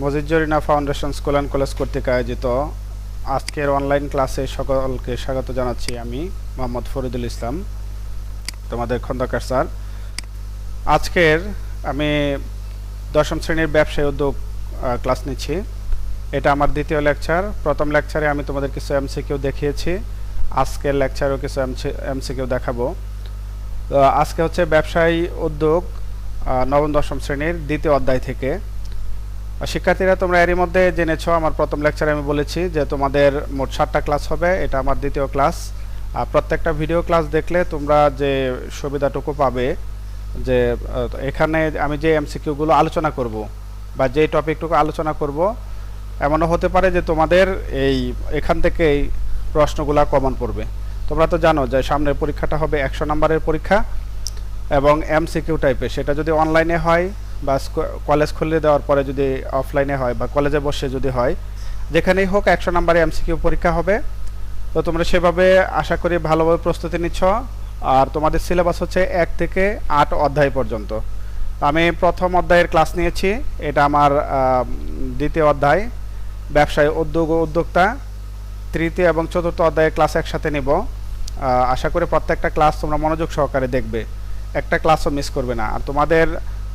Majid Zarina Foundation School and College কর্তৃক আয়োজিত আজকের অনলাইন ক্লাসে সকলকে স্বাগত জানাচ্ছি আমি মোহাম্মদ ফরিদুল ইসলাম, তোমাদের খন্দকার স্যার। আজকের আমি দশম শ্রেণির ব্যবসায় উদ্যোগ ক্লাস নিচ্ছি। এটা আমার দ্বিতীয় লেকচার। প্রথম লেকচারে আমি তোমাদের কিছু এমসিকিউ দেখিয়েছি। আজকের লেকচারেও কিছু এমসিকিউ দেখাবো। আজকে হচ্ছে ব্যবসায়ী উদ্যোগ নবম, দশম শ্রেণির দ্বিতীয় অধ্যায় থেকে। শিক্ষার্থীরা, তোমরা এরই মধ্যে জেনেছ, আমার প্রথম লেকচারে আমি বলেছি যে তোমাদের মোট সাতটা ক্লাস হবে, এটা আমার দ্বিতীয় ক্লাস আর প্রত্যেকটা ভিডিও ক্লাস দেখলে তোমরা যে সুবিধাটুকু পাবে, যে এখানে আমি যে এমসিকিউগুলো আলোচনা করব বা যে টপিকটুকু আলোচনা করব, এমনও হতে পারে যে তোমাদের এই, এখান থেকেই প্রশ্নগুলো কমন পড়বে। তোমরা তো জানো যে সামনের পরীক্ষাটা হবে একশো নম্বরের পরীক্ষা এবং এমসিকিউ টাইপের সেটা যদি অনলাইনে হয় বা কলেজ খুলে দেওয়ার পরে যদি অফলাইনে হয় বা কলেজে বসে যদি হয়, যেখানেই হোক একশো নম্বরে এমসিকিউ পরীক্ষা হবে। তো তোমরা সেভাবে আশা করি ভালোভাবে প্রস্তুতি নিচ্ছ। আর তোমাদের সিলেবাস হচ্ছে এক থেকে আট অধ্যায় পর্যন্ত। আমি প্রথম অধ্যায়ের ক্লাস নিয়েছি। এটা আমার দ্বিতীয় অধ্যায়। ব্যবসায় উদ্যোগ ও উদ্যোক্তা। তৃতীয় এবং চতুর্থ অধ্যায়ের ক্লাস একসাথে নেব। আশা করি প্রত্যেকটা ক্লাস তোমরা মনোযোগ সহকারে দেখবে। একটা ক্লাসও মিস করবে না। আর তোমাদের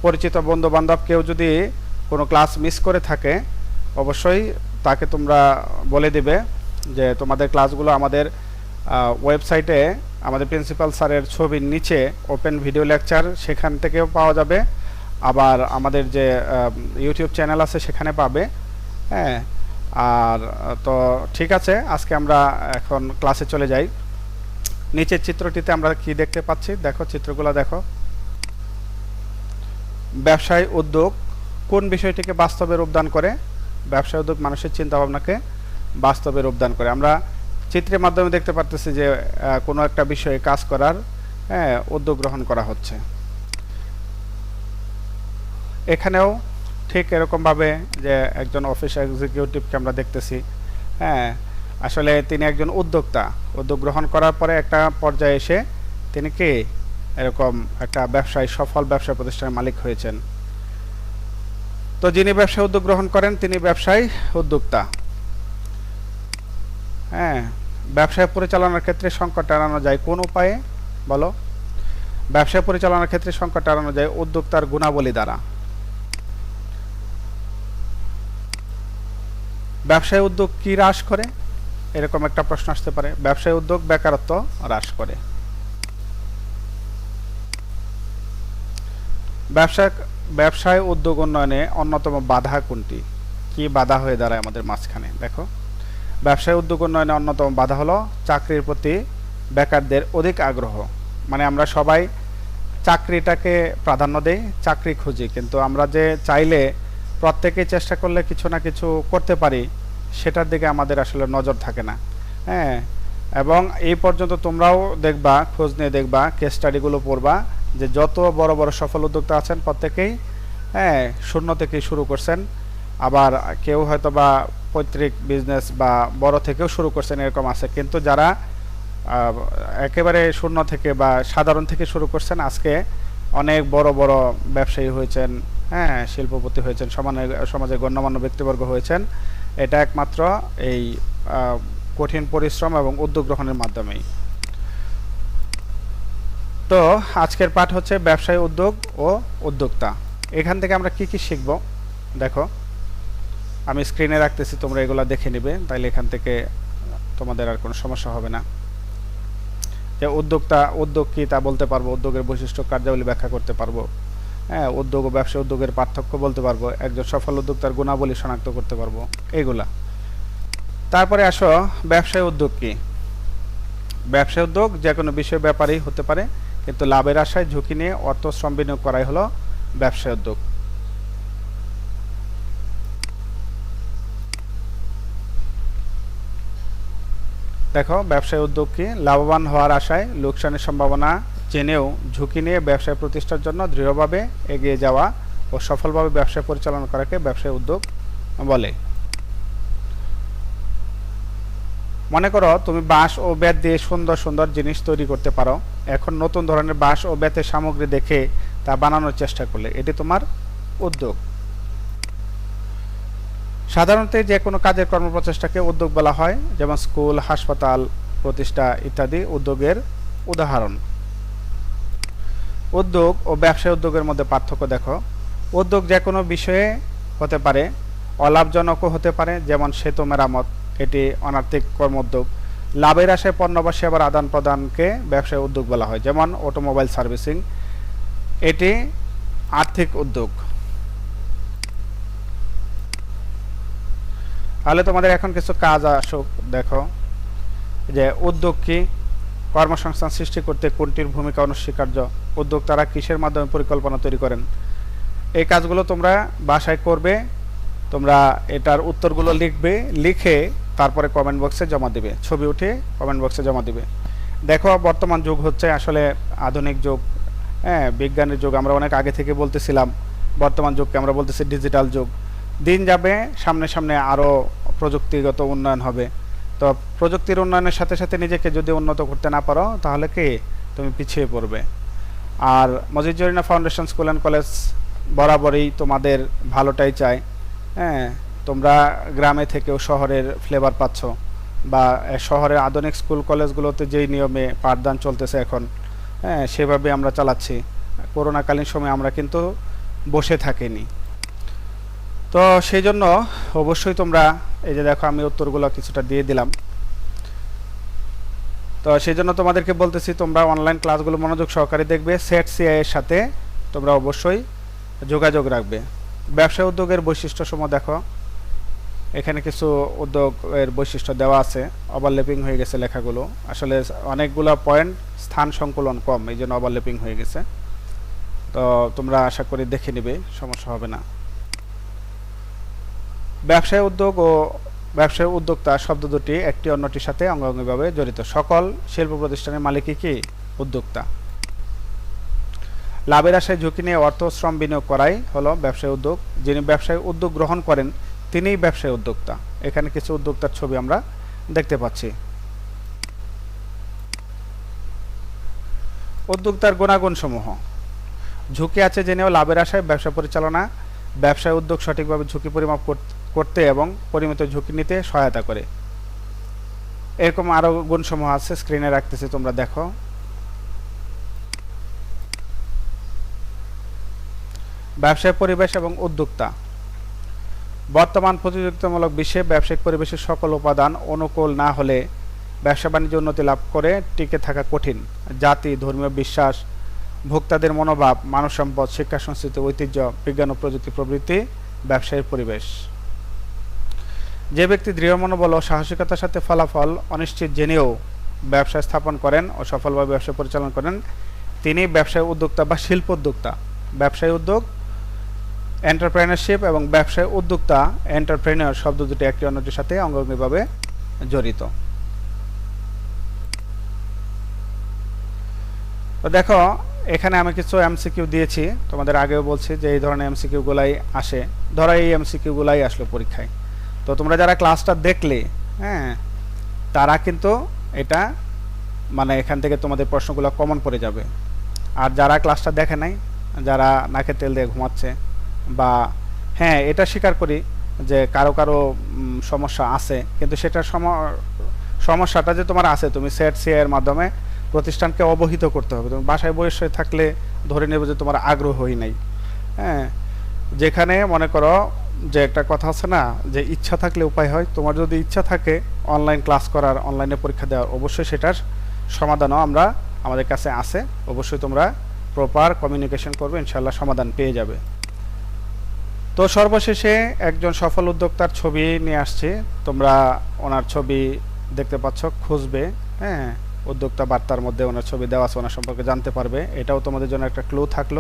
পরিচিত বন্ধু বান্ধব কেউ যদি কোনো ক্লাস মিস করে থাকে, অবশ্যই তাকে তোমরা বলে দিবে যে তোমাদের ক্লাসগুলো আমাদের ওয়েবসাইটে আমাদের প্রিন্সিপাল স্যারের ছবির নিচে ওপেন ভিডিও লেকচার সেখান থেকেও পাওয়া যাবে। আবার আমাদের যে ইউটিউব চ্যানেল আছে সেখানে পাবে। হ্যাঁ আর তো ঠিক আছে, আজকে আমরা এখন ক্লাসে চলে যাই। নিচের চিত্রটিতে আমরা কি দেখতে পাচ্ছি? দেখো, চিত্রগুলো দেখো। ব্যবসায় উদ্যোগ কোন বিষয়টিকে বাস্তবে রূপদান করে? ব্যবসায় উদ্যোগ মানুষের চিন্তা ভাবনাকে বাস্তবে রূপদান করে। আমরা চিত্রের মাধ্যমে দেখতে পারতেছি যে কোনো একটা বিষয়ে কাজ করার হ্যাঁ উদ্যোগ গ্রহণ করা হচ্ছে। এখানেও ঠিক এরকমভাবে যে একজন অফিস এক্সিকিউটিভকে আমরা দেখতেছি হ্যাঁ আসলে তিনি একজন উদ্যোক্তা। উদ্যোগ গ্রহণ করার পরে একটা পর্যায়ে এসে তিনি কি? এরকম একটা ব্যবসায়, সফল ব্যবসা প্রতিষ্ঠানের মালিক হয়েছেন। তো যিনি ব্যবসায় উদ্যোগ গ্রহণ করেন, তিনি ব্যবসায় উদ্যোক্তা। হ্যাঁ ব্যবসায় পরিচালনার ক্ষেত্রে সংকট এড়ানো যায় কোন উপায়ে? বলো। ব্যবসায় পরিচালনার ক্ষেত্রে সংকট এড়ানো যায় উদ্যোক্তার গুণাবলী দ্বারা। ব্যবসায় উদ্যোগ কি হ্রাস করে? এরকম একটা প্রশ্ন আসতে পারে। ব্যবসায় উদ্যোগ বেকারত্ব হ্রাস করে। ব্যবসা, ব্যবসায় উদ্যোগ উন্নয়নে অন্যতম বাধা কোনটি? কি বাধা হয়ে দাঁড়ায় আমাদের মাঝখানে? দেখো, ব্যবসায় উদ্যোগ উন্নয়নে অন্যতম বাধা হলো চাকরির প্রতি বেকারদের অধিক আগ্রহ। মানে আমরা সবাই চাকরিটাকে প্রাধান্য দেই, চাকরি খুঁজি, কিন্তু আমরা যে চাইলে প্রত্যেকেই চেষ্টা করলে কিছু না কিছু করতে পারি, সেটার দিকে আমাদের আসলে নজর থাকে না। হ্যাঁ এবং এই পর্যন্ত তোমরাও দেখবা, খোঁজ নিয়ে দেখবা কেস স্টাডিগুলো পড়বা যে যত বড় বড় সফল উদ্যোক্তা আছেন প্রত্যেকেই হ্যাঁ শূন্য থেকেই শুরু করছেন। আবার কেউ হয়তো বা পৈতৃক বিজনেস বা বড় থেকেও শুরু করছেন এরকম আছে। কিন্তু যারা একেবারে শূন্য থেকে বা সাধারণ থেকে শুরু করছেন, আজকে অনেক বড় বড় ব্যবসায়ী হয়েছেন হ্যাঁ শিল্পপতি হয়েছেন, সমানে, সমাজে গণ্যমান্য ব্যক্তিবর্গ হয়েছেন। এটা একমাত্র এই কঠিন পরিশ্রম এবং উদ্যোগ গ্রহণের মাধ্যমেই। তো আজকের পাঠ হচ্ছে ব্যবসায় উদ্যোগ ও উদ্যোক্তা। এখান থেকে আমরা কি কি শিখব? দেখো, আমি স্ক্রিনে রাখতেছি, তোমরা এগুলো দেখে নিবে, তাইলে এখান থেকে তোমাদের আর কোনো সমস্যা হবে না। যে উদ্যোক্তা, উদ্যোগ কি তা বলতে পারব, উদ্যোগের বৈশিষ্ট্য, কার্যাবলী ব্যাখ্যা করতে পারব। হ্যাঁ উদ্যোগ ও ব্যবসা উদ্যোগের পার্থক্য বলতে পারব, একজন সফল উদ্যোক্তার গুণাবলী শনাক্ত করতে পারব, এগুলা। তারপরে আসো, ব্যবসায় উদ্যোগ কি? ব্যবসায় উদ্যোগ যে কোনো বিষয়, ব্যাপারেই হতে পারে। কিন্তু লাভের আশায় ঝুঁকি নিয়ে অর্থ শ্রম বিনিয়োগ করাই হলো ব্যবসায় উদ্যোগ। দেখো, ব্যবসায় উদ্যোগ কি? লাভবান হওয়ার আশায় লোকসানের সম্ভাবনা জেনেও ঝুঁকি নিয়ে ব্যবসায় প্রতিষ্ঠার জন্য দৃঢ়ভাবে এগিয়ে যাওয়া ও সফলভাবে ব্যবসা পরিচালনা করাকে ব্যবসায় উদ্যোগ বলে। মনে করো তুমি বাঁশ ও বেত দিয়ে সুন্দর সুন্দর জিনিস তৈরি করতে পারো। এখন নতুন ধরনের বাঁশ ও বেতের সামগ্রী দেখে তা বানানোর চেষ্টা করলে, এটি তোমার উদ্যোগ। সাধারণত যে কোনো কাজের কর্মপ্রচেষ্টাকে উদ্যোগ বলা হয়, যেমন স্কুল, হাসপাতাল, প্রতিষ্ঠা ইত্যাদি উদ্যোগের উদাহরণ। উদ্যোগ ও ব্যবসায় উদ্যোগের মধ্যে পার্থক্য দেখো। উদ্যোগ যে কোনো বিষয়ে হতে পারে, অলাভজনকও হতে পারে, যেমন সেতু মেরামত এটি অনার্থিক কর্মোদ্যোগ। লাভের আশায় পণ্য বা সেবার আদান প্রদানকে ব্যবসায় উদ্যোগ বলা হয়, যেমন অটোমোবাইল সার্ভিসিং। এটি আর্থিক উদ্যোগ। তাহলে তোমাদের এখন কিছু কাজ আসুক, দেখো। যে উদ্যোগ কি? কর্মসংস্থান সৃষ্টি করতে কোনটির ভূমিকা অনস্বীকার্য? উদ্যোগ তারা কিসের মাধ্যমে পরিকল্পনা তৈরি করেন? এই কাজগুলো তোমরা বাসায় করবে, তোমরা এটার উত্তরগুলো লিখবে, লিখে তারপরে কমেন্ট বক্সে জমা দিবে। ছবি উঠে কমেন্ট বক্সে জমা দেবে। দেখো, বর্তমান যুগ হচ্ছে আসলে আধুনিক যুগ। হ্যাঁ বিজ্ঞানের যুগ। আমরা অনেক আগে থেকে বলতেছিলাম, বর্তমান যুগকে আমরা বলতেছি ডিজিটাল যুগ। দিন যাবে, সামনে সামনে আরও প্রযুক্তিগত উন্নয়ন হবে। তো প্রযুক্তির উন্নয়নের সাথে সাথে নিজেকে যদি উন্নত করতে না পারো, তাহলে কি? তুমি পিছিয়ে পড়বে। আর Majid Zarina Foundation School and College বরাবরই তোমাদের ভালোটাই চায়। হ্যাঁ তোমরা গ্রামে থেকেও শহরের ফ্লেভার পাচ্ছ বা শহরের আধুনিক স্কুল কলেজগুলোতে যেই নিয়মে পাঠদান চলতেছে এখন হ্যাঁ সেভাবে আমরা চালাচ্ছি। করোনাকালীন সময় আমরা কিন্তু বসে থাকিনি। তো সেই জন্য অবশ্যই তোমরা, এই যে দেখো আমি উত্তরগুলো কিছুটা দিয়ে দিলাম। তো সেই জন্য তোমাদেরকে বলতেছি, তোমরা অনলাইন ক্লাসগুলো মনোযোগ সহকারে দেখবে সেট সিআই এর সাথে তোমরা অবশ্যই যোগাযোগ রাখবে। ব্যবসা উদ্যোগের বৈশিষ্ট্য বৈশিষ্ট্যসমূহ দেখো। এখানে কিছু উদ্যোগের বৈশিষ্ট্য দেওয়া আছে। ওভারল্যাপিং হয়ে গেছে লেখাগুলো। আসলে অনেকগুলো পয়েন্ট স্থান সংকুলন কম, এই জন্য ওভারল্যাপিং হয়ে গেছে। তো তোমরা আশা করি দেখে নিবে, সমস্যা হবে না। ব্যবসায় উদ্যোগ ও ব্যবসায় উদ্যোক্তা শব্দ দুটি, একটি অন্যটির সাথে অঙ্গাঙ্গিভাবে জড়িত। সকল শিল্প প্রতিষ্ঠানের মালিকই কি? উদ্যোক্তা। লাভের আশায় ঝুঁকি নিয়ে অর্থ শ্রম বিনিয়োগ করাই হলো ব্যবসায় উদ্যোগ। যিনি ব্যবসায় উদ্যোগ গ্রহণ করেন তিনিই ব্যবসায় উদ্যোক্তা। এখানে কিছু উদ্যোক্তার ছবি আমরা দেখতে পাচ্ছি। উদ্যোক্তার গুণাগুণ সমূহ ঝুঁকি আছে জেনেও লাভের আশায় ব্যবসা পরিচালনা, ব্যবসায় উদ্যোগ সঠিকভাবে ঝুঁকি পরিমাপ করতে এবং পরিমিত ঝুঁকি নিতে সহায়তা করে। এরকম আরও গুণসমূহ আছে, স্ক্রিনে রাখতেছি, তোমরা দেখো। ব্যবসায় পরিবেশ এবং উদ্যোক্তা। বর্তমান প্রতিযোগিতামূলক বিশ্বে ব্যবসায়িক পরিবেশের সকল উপাদান অনুকূল না হলে ব্যবসা বাণিজ্য উন্নতি লাভ করে টিকে থাকা কঠিন। জাতি, ধর্মীয় বিশ্বাস, ভোক্তাদের মনোভাব, মানব সম্পদ, শিক্ষা, সংস্কৃতি, ঐতিহ্য, বিজ্ঞান ও প্রযুক্তি প্রভৃতি ব্যবসায়ের পরিবেশ। যে ব্যক্তি দৃঢ় মনোবল ও সাহসিকতার সাথে ফলাফল অনিশ্চিত জেনেও ব্যবসা স্থাপন করেন ও সফলভাবে ব্যবসা পরিচালনা করেন, তিনি ব্যবসায় উদ্যোক্তা বা শিল্প উদ্যোক্তা ব্যবসায় উদ্যোগ এন্টারপ্রেনারশিপ এবং ব্যবসায় উদ্যোক্তা এন্টারপ্রেনিয়র শব্দ দুটি একটি অন্যটির সাথে অঙ্গাঙ্গিভাবে জড়িত। তো দেখো, এখানে আমি কিছু এমসিকিউ দিয়েছি। তোমাদের আগেও বলছি যে এই ধরনের এমসিকিউ গুলাই আসে। ধরো এই এমসিকিউ গুলাই আসলো পরীক্ষায়। তো তোমরা যারা ক্লাসটা দেখলে হ্যাঁ তারা কিন্তু এটা মানে এখান থেকে তোমাদের প্রশ্নগুলো কমন পড়ে যাবে। আর যারা ক্লাসটা দেখে নাই, যারা নাকে তেল দিয়ে ঘুমাচ্ছে বা হ্যাঁ এটা স্বীকার করি যে কারও কারও সমস্যা আছে। কিন্তু সেটার সম- সমস্যাটা যে তোমার আছে, তুমি সেট এর মাধ্যমে প্রতিষ্ঠানকে অবহিত করতে হবে। তুমি বাসায় বসে থাকলে ধরে নেবে যে তোমার আগ্রহই নাই। হ্যাঁ যেখানে মনে করো যে একটা কথা আছে না, যে ইচ্ছা থাকলে উপায় হয়। তোমার যদি ইচ্ছা থাকে অনলাইন ক্লাস করার, অনলাইনে পরীক্ষা দেওয়ার, অবশ্যই সেটার সমাধানও আমরা আমাদের কাছে আছে। অবশ্যই তোমরা প্রপার কমিউনিকেশন করবে ইনশাল্লাহ সমাধান পেয়ে যাবে। তো সর্বশেষে একজন সফল উদ্যোক্তার ছবি নিয়ে আসছি। তোমরা ওনার ছবি দেখতে পাচ্ছ, খুঁজবে হ্যাঁ? উদ্যোক্তা বার্তার মধ্যে ওনার ছবি দেওয়া আছে, ওনার সম্পর্কে জানতে পারবে। এটাও তোমাদের জন্য একটা ক্লু থাকল।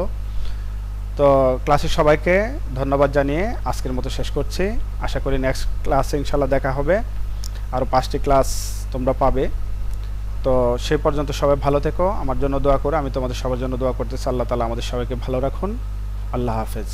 তো ক্লাসে সবাইকে ধন্যবাদ জানিয়ে আজকের মতো শেষ করছি। আশা করি নেক্সট ক্লাসে ইনশাল্লাহ দেখা হবে। আরও পাঁচটি ক্লাস তোমরা পাবে। তো সে পর্যন্ত সবাই ভালো থেকো। আমার জন্য দোয়া করো। আমি তোমাদের সবার জন্য দোয়া করতেছি। আল্লাহ তালা আমাদের সবাইকে ভালো রাখুন। আল্লাহ হাফেজ।